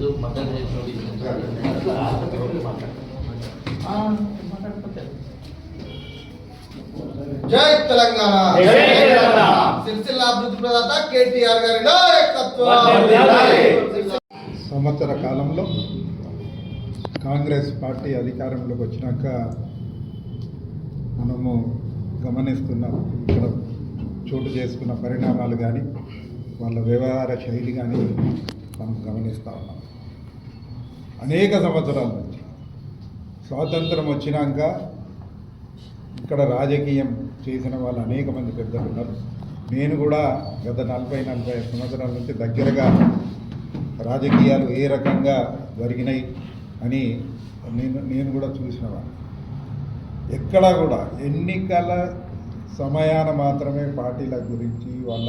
ఏదో మద్దతు జై తెలంగాణ. జై తెలంగాణ. సిరిసిల్ల అభివృద్ధి ప్రదాత కేటీఆర్ గారి నాయకత్వం. సంవత్సర కాలంలో కాంగ్రెస్ పార్టీ అధికారంలోకి వచ్చినాక మనము గమనిస్తున్న ఇక్కడ చోటు చేసుకున్న పరిణామాలు కానీ వాళ్ళ వ్యవహార శైలి కానీ మనం గమనిస్తూ ఉన్నాం. అనేక సంవత్సరాల నుంచి. స్వాతంత్రం వచ్చినాక ఇక్కడ రాజకీయం చేసిన వాళ్ళు అనేక మంది పెద్దలు ఉన్నారు. నేను కూడా గత నలభై నలభై సంవత్సరాల నుంచి దగ్గరగా రాజకీయాలు ఏ రకంగా జరిగినాయి అని నేను నేను కూడా చూసినవాడిని ఎక్కడ కూడా ఎన్నికల సమయాన మాత్రమే పార్టీల గురించి వాళ్ళ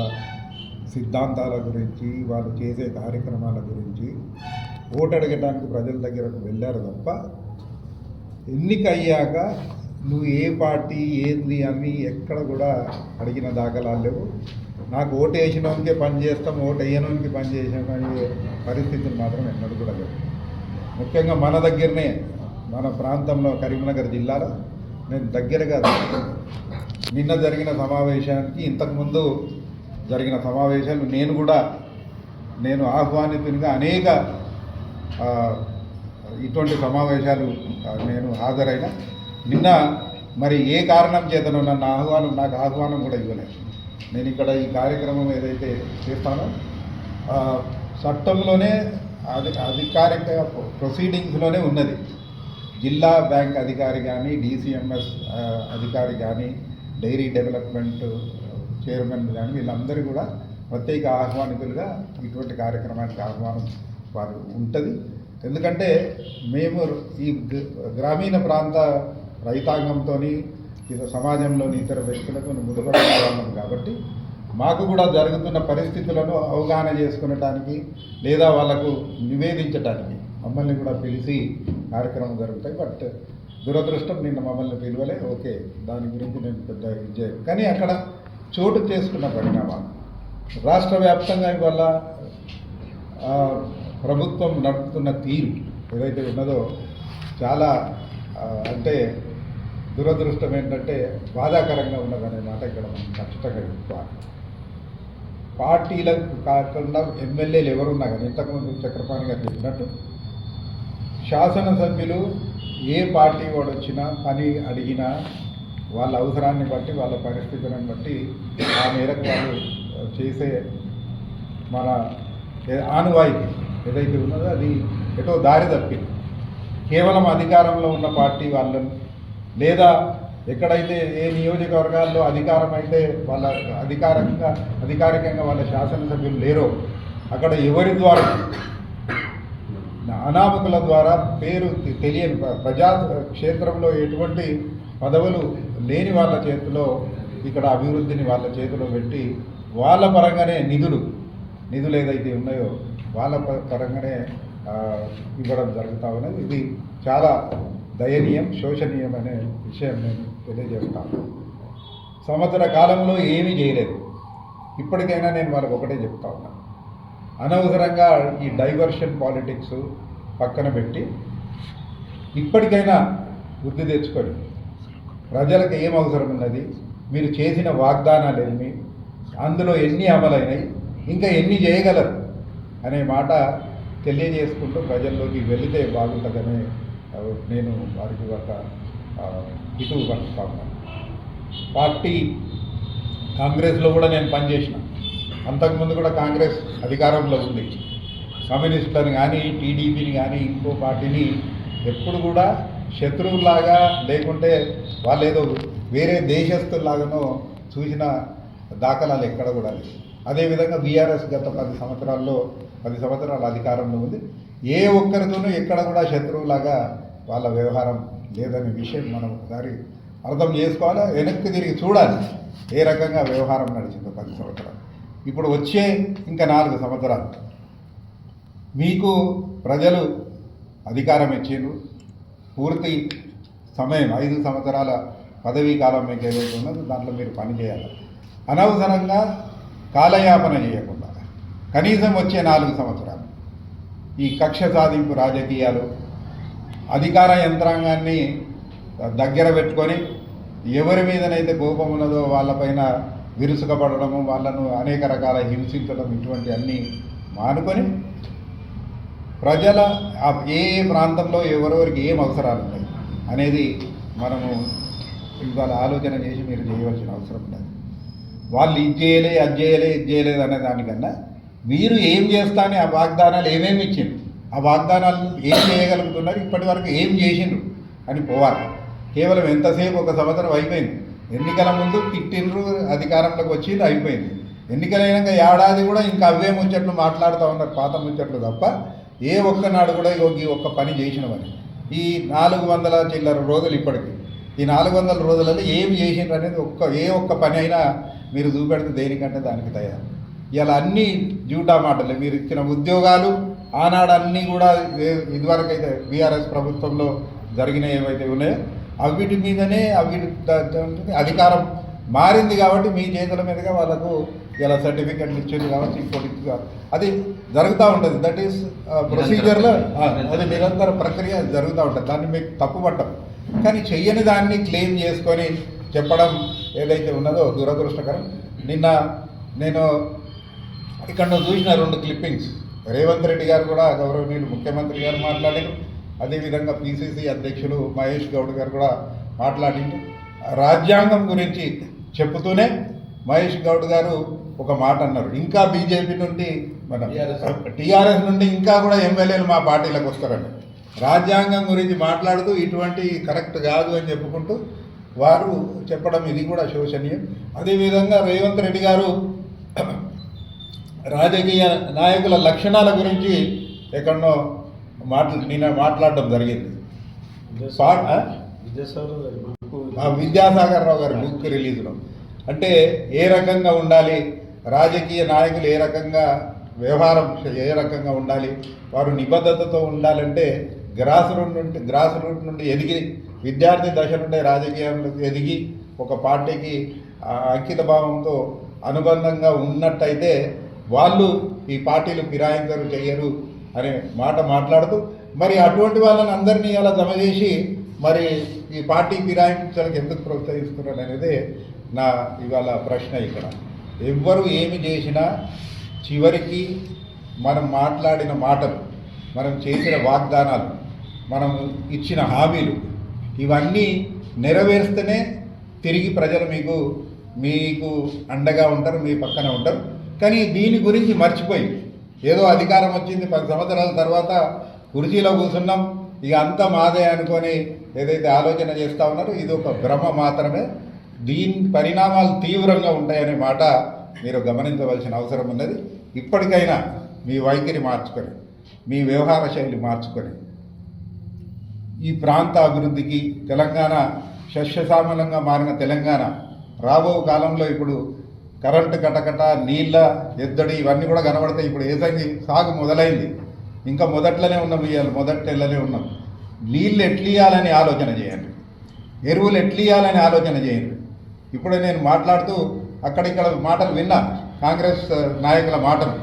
సిద్ధాంతాల గురించి వాళ్ళు చేసే కార్యక్రమాల గురించి ఓటు అడగడానికి ప్రజల దగ్గరకు వెళ్ళారు తప్ప ఎన్నిక అయ్యాక నువ్వు ఏ పార్టీ ఏంది అని ఎక్కడ కూడా అడిగిన దాఖలాలు లేవు. నాకు ఓటు వేసినోనికే పని చేస్తాం ఓటు వేయనోనికి పని చేసాం పరిస్థితులు మాత్రం ఎన్నడూ కూడా లేవు. ముఖ్యంగా మన దగ్గరనే మన ప్రాంతంలో కరీంనగర్ జిల్లాలో నేను దగ్గరగా నిన్న జరిగిన సమావేశానికి ఇంతకుముందు జరిగిన సమావేశాలు నేను కూడా నేను ఆహ్వానితునిగా అనేక ఇటువంటి సమావేశాలు నేను హాజరైన. నిన్న మరి ఏ కారణం చేతనో నన్ను ఆహ్వానం నాకు ఆహ్వానం కూడా ఇవ్వలేదు. నేను ఇక్కడ ఈ కార్యక్రమం ఏదైతే చేస్తానో చట్టంలోనే అది అధికారిక ప్రొసీడింగ్స్లోనే ఉన్నది. జిల్లా బ్యాంక్ అధికారి కానీ డీసీఎంఎస్ అధికారి కానీ డైరీ డెవలప్మెంట్ చైర్మన్ కానీ వీళ్ళందరూ కూడా ప్రత్యేక ఆహ్వానితులుగా ఇటువంటి కార్యక్రమానికి ఆహ్వానం వారు ఉంటుంది. ఎందుకంటే మేము ఈ గ్రామీణ ప్రాంత రైతాంగంతో ఇతర సమాజంలోని ఇతర వ్యక్తులతో ముడిపడిన వాళ్ళం కాబట్టి మాకు కూడా జరుగుతున్న పరిస్థితులను అవగాహన చేసుకునటానికి లేదా వాళ్ళకు నివేదించటానికి మమ్మల్ని కూడా పిలిచి కార్యక్రమం జరుగుతాయి. బట్ దురదృష్టం నిన్న మమ్మల్ని పిలవలే. ఓకే దాని గురించి నేను పెద్ద ఇది కానీ అక్కడ చోటు చేసుకున్న పరిణామాలు. రాష్ట్ర వ్యాప్తంగా ఇవాళ ప్రభుత్వం నడుపుతున్న తీరు ఏదైతే ఉన్నదో చాలా అంటే దురదృష్టం ఏంటంటే బాధాకరంగా ఉన్నదనే మాట ఇక్కడ మనం ఖచ్చితంగా చెప్పుకోవాలి. పార్టీలకు కాకుండా ఎమ్మెల్యేలు ఎవరున్నా కానీ ఇంతకుముందు చక్రపాణి గారు చెప్పినట్టు శాసనసభ్యులు ఏ పార్టీ వాడు వచ్చినా పని అడిగినా వాళ్ళ అవసరాన్ని బట్టి వాళ్ళ పరిస్థితులను బట్టి ఆ మేరకు వాళ్ళు చేసే మన ఆనువాయితీ. ఏదైతే ఉన్నదో అది ఎటో దారి తప్పింది. కేవలం అధికారంలో ఉన్న పార్టీ వాళ్ళని లేదా ఎక్కడైతే ఏ నియోజకవర్గాల్లో అధికారం అయితే వాళ్ళ అధికారంగా అధికారికంగా వాళ్ళ శాసనసభ్యులు లేరో అక్కడ ఎవరి ద్వారా? అనామకుల ద్వారా పేరు తె- తెలియని ప్రజా క్షేత్రంలో ఎటువంటి పదవులు లేని వాళ్ళ చేతిలో ఇక్కడ అభివృద్ధిని వాళ్ళ చేతిలో పెట్టి వాళ్ళ పరంగానే నిధులు నిధులు ఏదైతే ఉన్నాయో వాళ్ళ పరంగానే ఇవ్వడం జరుగుతా ఉన్నది. ఇది చాలా దయనీయం శోషనీయం అనే విషయం నేను తెలియజేస్తాను సంవత్సర కాలంలో ఏమీ చేయలేదు. ఇప్పటికైనా నేను వాళ్ళకి ఒకటే చెప్తా ఉన్నాను అనవసరంగా ఈ డైవర్షన్ పాలిటిక్స్ పక్కన పెట్టి ఇప్పటికైనా బుద్ధి తెచ్చుకొని ప్రజలకు ఏం అవసరం ఉన్నది? మీరు చేసిన వాగ్దానాలు ఎన్ని అందులో ఎన్ని అమలైనాయి? ఇంకా ఎన్ని చేయగలరు? అనే మాట తెలియజేసుకుంటూ ప్రజల్లోకి వెళితే బాగుంటుందని నేను వారికి ఒక ఆ, ఇటు పార్టీ. కాంగ్రెస్లో కూడా నేను పనిచేసిన. అంతకుముందు కూడా కాంగ్రెస్ అధికారంలో ఉంది. కమ్యూనిస్టులను కానీ టీడీపీని కానీ ఇంకో పార్టీని ఎప్పుడు కూడా శత్రువులాగా లేకుంటే వాళ్ళు ఏదో వేరే దేశస్తుల్లాగానో చూసిన దాఖలాలు ఎక్కడ కూడా లేదు అదేవిధంగా బీఆర్ఎస్ గత పది సంవత్సరాల్లో పది సంవత్సరాల అధికారంలో ఉంది. ఏ ఒక్కరితోనూ ఎక్కడ కూడా శత్రువులాగా వాళ్ళ వ్యవహారం లేదనే విషయం మనం ఒకసారి అర్థం చేసుకోవాలి? వెనక్కి తిరిగి చూడాలి. ఏ రకంగా వ్యవహారం నడిచిందో పది సంవత్సరాలు. ఇప్పుడు వచ్చే ఇంకా నాలుగు సంవత్సరాలు. మీకు ప్రజలు అధికారం ఇచ్చిండ్రు. పూర్తి సమయం ఐదు సంవత్సరాల పదవీ కాలం మీకు ఏదైతే ఉన్నదో దాంట్లో మీరు పనిచేయాలి. అనవసరంగా కాలయాపన చేయకుండా కనీసం వచ్చే నాలుగు సంవత్సరాలు ఈ కక్ష సాధింపు రాజకీయాలు అధికార యంత్రాంగాన్ని దగ్గర పెట్టుకొని ఎవరి మీదనైతే కోపం ఉన్నదో వాళ్ళపైన విరుసుకపడడము వాళ్ళను అనేక రకాల హింసించడం ఇటువంటి అన్నీ మానుకొని ప్రజల ఏ ఏ ప్రాంతంలో ఎవరెవరికి ఏం అవసరాలు ఉన్నాయి అనేది మనము ఇవాళ ఆలోచన చేసి మీరు చేయవలసిన అవసరం ఉన్నది. వాళ్ళు ఇది చేయలే అది చేయలే ఇది చేయలేదు అనే దానికన్నా మీరు ఏం చేస్తా అని ఆ వాగ్దానాలు ఏమేమి ఇచ్చిండ్రు? ఆ వాగ్దానాలు ఏం చేయగలుగుతున్నారు? ఇప్పటి వరకు ఏం చేసిండ్రు? అని పోవాలి. కేవలం ఎంతసేపు? ఒక సంవత్సరం అయిపోయింది. ఎన్నికల ముందు తిట్టిండ్రు అధికారంలోకి వచ్చిండ్రు అయిపోయింది. ఎన్నికలైనాక ఏడాది కూడా ఇంకా అవే ముచ్చట్లు మాట్లాడుతూ ఉన్నారు పాత ముచ్చట్లు తప్ప ఏ ఒక్కనాడు కూడా ఇగో ఈ ఒక్క పని చేసినవని ఈ నాలుగు వందల చిల్లర రోజులు ఇప్పటికి. ఈ నాలుగు వందల రోజులలో ఏం చేసిండ్రు అనేది ఒక్క ఏ ఒక్క పని అయినా మీరు చూపెడితే దేనికంటే దానికి తయారు ఇలా అన్ని జూటా మాటలు. మీరు ఇచ్చిన ఉద్యోగాలు ఆనాడు అన్నీ కూడా ఏ- ఇదివరకు అయితే బీఆర్ఎస్ ప్రభుత్వంలో జరిగిన ఏవైతే ఉన్నాయో అవిటి మీదనే అవిటి అధికారం మారింది కాబట్టి మీ చేతుల మీదుగా వాళ్ళకు ఇలా సర్టిఫికెట్లు ఇచ్చేది కావచ్చు ఇంకోటి. అది జరుగుతూ ఉంటుంది. దట్ ఈస్ ప్రొసీజర్లో అది నిరంతర ప్రక్రియ జరుగుతూ ఉంటుంది. దాన్ని మీకు తప్పు పట్టం కానీ చెయ్యని దాన్ని క్లెయిమ్ చేసుకొని చెప్పడం ఏదైతే ఉన్నదో దురదృష్టకరం. నిన్న నేను ఇక్కడ నువ్వు చూసిన రెండు క్లిప్పింగ్స్ రేవంత్ రెడ్డి గారు కూడా గౌరవనీయులు ముఖ్యమంత్రి గారు మాట్లాడారు. అదేవిధంగా పిసిసి అధ్యక్షులు మహేష్ గౌడ్ గారు కూడా మాట్లాడిండు. రాజ్యాంగం గురించి చెప్పుతూనే మహేష్ గౌడ్ గారు ఒక మాట అన్నారు. ఇంకా బీజేపీ నుండి మన టీఆర్ఎస్ నుండి ఇంకా కూడా ఎమ్మెల్యేలు మా పార్టీలకు వస్తారండి రాజ్యాంగం గురించి మాట్లాడుతూ ఇటువంటి కరెక్ట్ కాదు అని చెప్పుకుంటూ వారు చెప్పడం ఇది కూడా శోచనీయం అదేవిధంగా రేవంత్ రెడ్డి గారు రాజకీయ నాయకుల లక్షణాల గురించి ఎక్కడనో మాట్లా నిన్న మాట్లాడడం జరిగింది. విద్యాసాగర్ రావు గారి బుక్ రిలీజ్లో. అంటే ఏ రకంగా ఉండాలి? రాజకీయ నాయకులు ఏ రకంగా వ్యవహారం ఏ రకంగా ఉండాలి? వారు నిబద్ధతతో ఉండాలంటే గ్రాస్ రూట్ నుండి గ్రాస్ రూట్ నుండి ఎదిగి విద్యార్థి దశ నుండి రాజకీయాలకు ఎదిగి ఒక పార్టీకి అంకిత భావంతో అనుబంధంగా ఉన్నట్టయితే వాళ్ళు ఈ పార్టీలు ఫిరాయించరు చెయ్యరు అనే మాట మాట్లాడుతూ మరి అటువంటి వాళ్ళని అందరినీ అలా జమ చేసి మరి ఈ పార్టీ ఫిరాయించడానికి ఎందుకు ప్రోత్సహిస్తున్నారు అనేది నా ఇవాళ ప్రశ్న ఇక్కడ. ఎవ్వరు ఏమి చేసినా చివరికి మనం మాట్లాడిన మాటలు మనం చేసిన వాగ్దానాలు మనం ఇచ్చిన హామీలు ఇవన్నీ నెరవేరుస్తేనే తిరిగి ప్రజలు మీకు మీకు అండగా ఉంటారు మీ పక్కన ఉంటారు. కానీ దీని గురించి మర్చిపోయి ఏదో అధికారం వచ్చింది పది సంవత్సరాల తర్వాత కుర్చీలో కూర్చున్నాం ఇక అంతా మాదే అనుకొని ఏదైతే ఆలోచన చేస్తూ ఉన్నారో ఇది ఒక భ్రమ మాత్రమే. దీని పరిణామాలు తీవ్రంగా ఉంటాయనే మాట మీరు గమనించవలసిన అవసరం ఉన్నది. ఇప్పటికైనా మీ వైఖరి మార్చుకొని మీ వ్యవహార శైలి మార్చుకొని ఈ ప్రాంత అభివృద్ధికి తెలంగాణ శస్యశామలంగా మారిన తెలంగాణ రాబో కాలంలో ఇప్పుడు కరెంటు కటకట నీళ్ళ ఎద్దడి ఇవన్నీ కూడా కనబడతాయి. ఇప్పుడు ఏసంగి సాగు మొదలైంది. ఇంకా మొదట్లోనే ఉన్నాం ఇవాళ మొదట్లోనే ఉన్నాం నీళ్ళు ఎట్లియాలని ఆలోచన చేయండి. ఎరువులు ఎట్లియాలని ఆలోచన చేయండి. ఇప్పుడు నేను మాట్లాడుతూ అక్కడిక్కడ మాటలు విన్నా కాంగ్రెస్ నాయకుల మాటలు.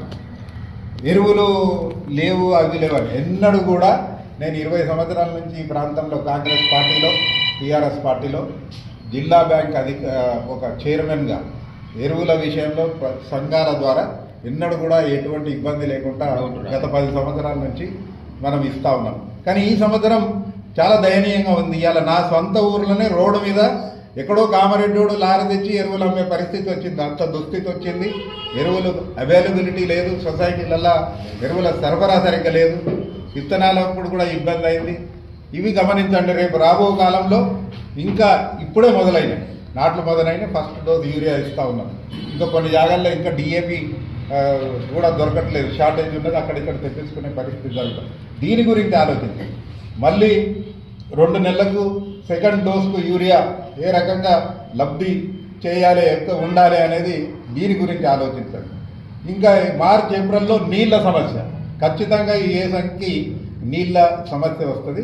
ఎరువులు లేవు అవి లేవు ఎన్నడూ కూడా నేను ఇరవై సంవత్సరాల నుంచి ఈ ప్రాంతంలో కాంగ్రెస్ పార్టీలో టీఆర్ఎస్ పార్టీలో జిల్లా బ్యాంక్ అధిక ఒక చైర్మన్గా ఎరువుల విషయంలో సంఘాల ద్వారా ఎన్నడూ కూడా ఎటువంటి ఇబ్బంది లేకుండా గత పది సంవత్సరాల నుంచి మనం ఇస్తా ఉన్నాం. కానీ ఈ సంవత్సరం చాలా దయనీయంగా ఉంది. ఇవాళ నా సొంత ఊర్లోనే రోడ్డు మీద ఎక్కడో కామారెడ్డోడు లారీ తెచ్చి ఎరువులు అమ్మే పరిస్థితి వచ్చింది. అంత దుస్థితి వచ్చింది. ఎరువులు అవైలబిలిటీ లేదు. సొసైటీలలో ఎరువుల సరఫరా సరిగ్గా లేదు. విత్తనాలప్పుడు కూడా ఇబ్బంది అయింది ఇవి గమనించండి రేపు రాబో కాలంలో ఇంకా ఇప్పుడే మొదలైనవి. నాట్లు మొదలైన ఫస్ట్ డోస్ యూరియా ఇస్తూ ఉన్నాం. ఇంకా కొన్ని జాగాల్లో ఇంకా డిఏపి కూడా దొరకట్లేదు. షార్టేజ్ ఉన్నది అక్కడిక్కడ తెప్పించుకునే పరిస్థితి జరుగుతుంది. దీని గురించి ఆలోచించండి. మళ్ళీ రెండు నెలలకు సెకండ్ డోస్కు యూరియా ఏ రకంగా లబ్ధి చేయాలి ఎంత ఉండాలి అనేది దీని గురించి ఆలోచించండి. ఇంకా మార్చ్ ఏప్రిల్లో నీళ్ళ సమస్య. ఖచ్చితంగా ఈ ఏసంకి నీళ్ళ సమస్య వస్తుంది.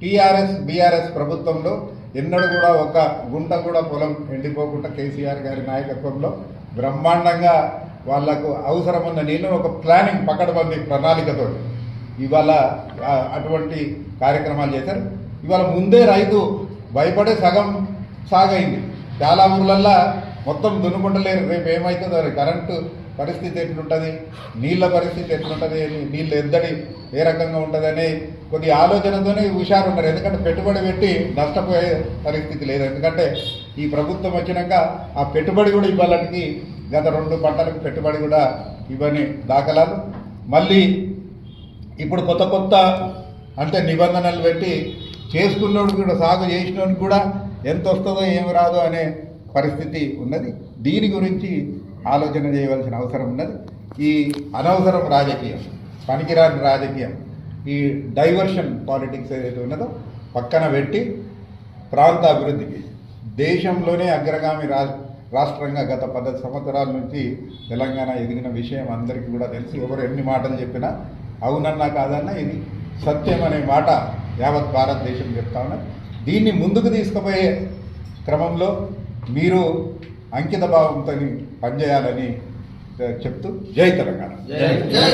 టీఆర్ఎస్ బీఆర్ఎస్ ప్రభుత్వంలో ఎన్నడూ కూడా ఒక గుంట కూడా పొలం ఎండిపోకుండా కేసీఆర్ గారి నాయకత్వంలో బ్రహ్మాండంగా వాళ్ళకు అవసరమున్న నీళ్ళు ఒక ప్లానింగ్ పకడబంది ప్రణాళికతో ఇవాళ అటువంటి కార్యక్రమాలు చేశారు. ఇవాళ ముందే రైతు భయపడే సగం సాగైంది. చాలా ఊర్లల్లో మొత్తం దున్నుకుంటలేరు. రేపు ఏమవుతుందో కరెంటు పరిస్థితి ఎట్లుంటుంది? నీళ్ళ పరిస్థితి ఎట్లుంటుంది? నీళ్ళు ఎద్దడి ఏ రకంగా ఉంటుందని కొద్ది ఆలోచనతోనే హుషారు ఉన్నారు ఎందుకంటే పెట్టుబడి పెట్టి నష్టపోయే పరిస్థితి లేదు. ఎందుకంటే ఈ ప్రభుత్వం వచ్చినాక ఆ పెట్టుబడి కూడా ఇవ్వాలనికి గత రెండు పంటలకు పెట్టుబడి కూడా ఇవ్వని దాఖలాలు. మళ్ళీ ఇప్పుడు కొత్త కొత్త అంటే నిబంధనలు పెట్టి చేసుకున్నోడికి కూడా సాగు చేసినోడికి కూడా ఎంత వస్తుందో ఏమి రాదో అనే పరిస్థితి ఉన్నది. దీని గురించి ఆలోచన చేయవలసిన అవసరం ఉన్నది. ఈ అనవసరం రాజకీయం పనికిరాని రాజకీయం ఈ డైవర్షన్ పాలిటిక్స్ ఏదైతే ఉన్నదో పక్కన పెట్టి ప్రాంత అభివృద్ధికి దేశంలోనే అగ్రగామి రా రాష్ట్రంగా గత పద్దెనిమిది సంవత్సరాల నుంచి తెలంగాణ ఎదిగిన విషయం అందరికీ కూడా తెలిసి. ఎవరు ఎన్ని మాటలు చెప్పినా అవునన్నా కాదన్నా ఇది సత్యం అనే మాట యావత్ భారతదేశం చెప్తా ఉన్నది. దీన్ని ముందుకు తీసుకుపోయే క్రమంలో మీరు అంకిత భావంతో పనిచేయాలని చెప్తూ జై తెలంగాణ. జై